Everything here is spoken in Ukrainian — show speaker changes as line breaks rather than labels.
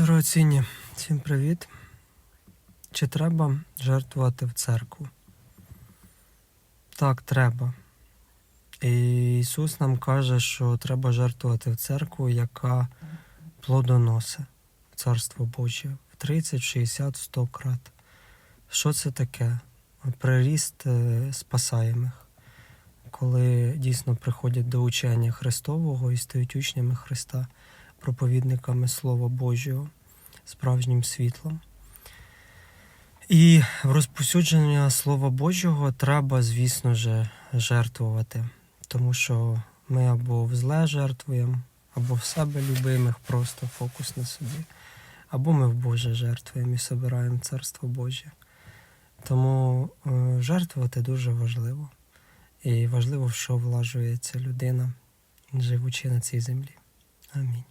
Дорогоцінні, всім привіт. Чи треба жертвувати в церкву? Так, треба. І Ісус нам каже, що треба жертвувати в церкву, яка плодоносить Царство Божє в 30, 60, 100 крат. Що це таке? Приріст е, спасаємих, коли дійсно приходять до учення Христового і стають учнями Христа, проповідниками Слова Божого, справжнім світлом. І в розповсюдження Слова Божого треба, звісно ж, жертвувати, тому що ми або в зле жертвуємо, або в себе любимих, просто фокус на собі, або ми в Боже жертвуємо і собираємо Царство Боже. Тому е, жертвувати дуже важливо. І важливо, в що влажується людина, живучи на цій землі. Амінь.